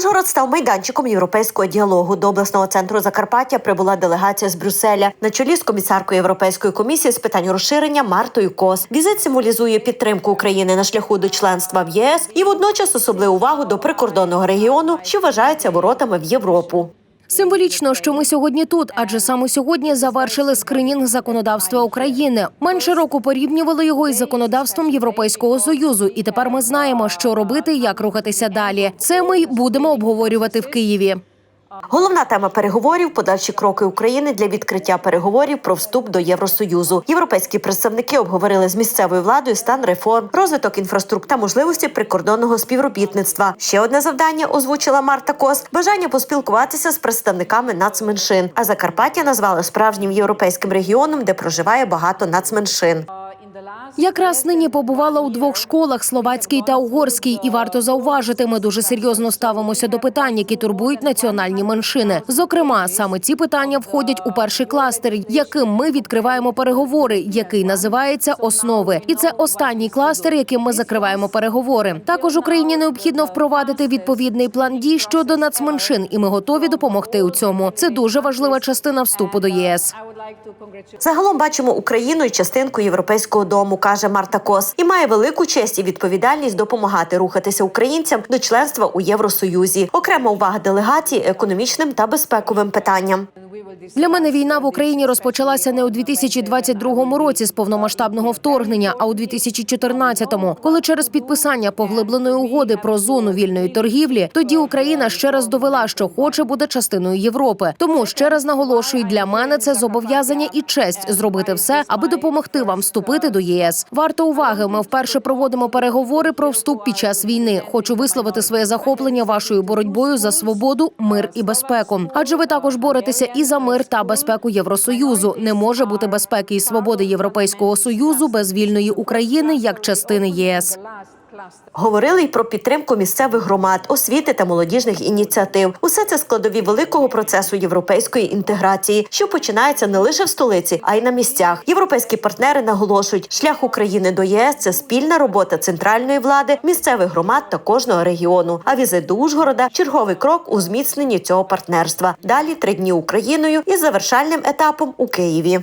Ужгород став майданчиком європейського діалогу. До обласного центру Закарпаття прибула делегація з Брюсселя на чолі з комісаркою Європейської комісії з питань розширення Мартою Кос. Візит символізує підтримку України на шляху до членства в ЄС і водночас особливу увагу до прикордонного регіону, що вважається воротами в Європу. Символічно, що ми сьогодні тут, адже саме сьогодні завершили скринінг законодавства України. Менше року порівнювали його із законодавством Європейського союзу, і тепер ми знаємо, що робити, як рухатися далі. Це ми й будемо обговорювати в Києві. Головна тема переговорів подальші кроки України для відкриття переговорів про вступ до Євросоюзу. Європейські представники обговорили з місцевою владою стан реформ, розвиток інфраструктури та можливості прикордонного співробітництва. Ще одне завдання озвучила Марта Кос бажання поспілкуватися з представниками нацменшин. А Закарпаття назвали справжнім європейським регіоном, де проживає багато нацменшин. Якраз нині побувала у двох школах словацькій та угорській, і варто зауважити, ми дуже серйозно ставимося до питань, які турбують національні меншини. Зокрема, саме ці питання входять у перший кластер, яким ми відкриваємо переговори, який називається основи. І це останній кластер, яким ми закриваємо переговори. Також Україні необхідно впровадити відповідний план дій щодо нацменшин, і ми готові допомогти у цьому. Це дуже важлива частина вступу до ЄС. Загалом бачимо Україну і частинку європейського дому, каже Марта Кос, і має велику честь і відповідальність допомагати рухатися українцям до членства у Євросоюзі. Окрема увага делегації економічним та безпековим питанням. Для мене війна в Україні розпочалася не у 2022 році з повномасштабного вторгнення, а у 2014-му, коли через підписання поглибленої угоди про зону вільної торгівлі, тоді Україна ще раз довела, що хоче бути частиною Європи. Тому ще раз наголошую, для мене це зобов'язання і честь зробити все, аби допомогти вам вступити до ЄС. Варто уваги. Ми вперше проводимо переговори про вступ під час війни. Хочу висловити своє захоплення вашою боротьбою за свободу, мир і безпеку. Адже ви також боретеся і за мир та безпеку Євросоюзу. Не може бути безпеки і свободи Європейського союзу без вільної України як частини ЄС. Говорили й про підтримку місцевих громад, освіти та молодіжних ініціатив. Усе це складові великого процесу європейської інтеграції, що починається не лише в столиці, а й на місцях. Європейські партнери наголошують, шлях України до ЄС це спільна робота центральної влади, місцевих громад та кожного регіону. А візит до Ужгорода черговий крок у зміцненні цього партнерства. Далі три дні Україною із завершальним етапом у Києві.